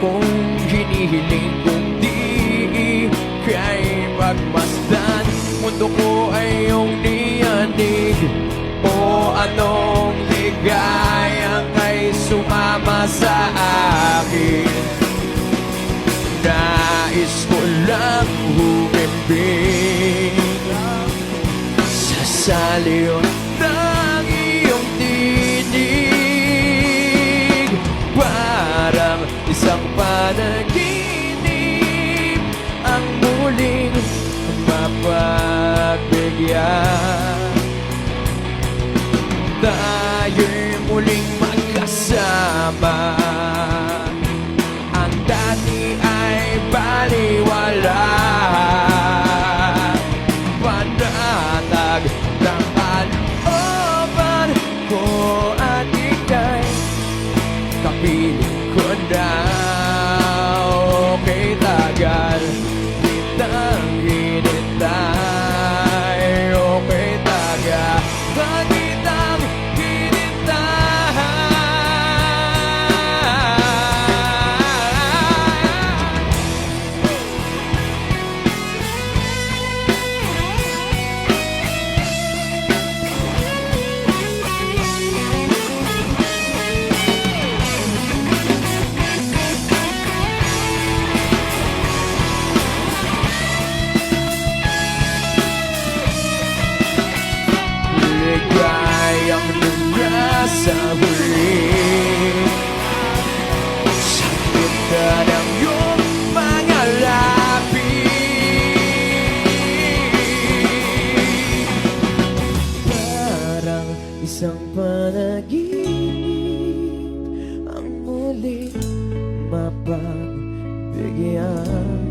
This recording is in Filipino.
akong hinihiling kundi Kay magmasdan. Mundo ko ay iyong niyanig. O anong ligayang ay sumama sa akin? Nais ko lang humimbing. Sa saliw panaginip Ang muling mapagbigyan. Tayo'y muling magkasama. Ang dati ay baliwala Panatag ng kalooban ko at ika'y Kapiling ko na nasa huli Sa gitna ng iyong mga labi isang panaginip Ang muli mapagbigyan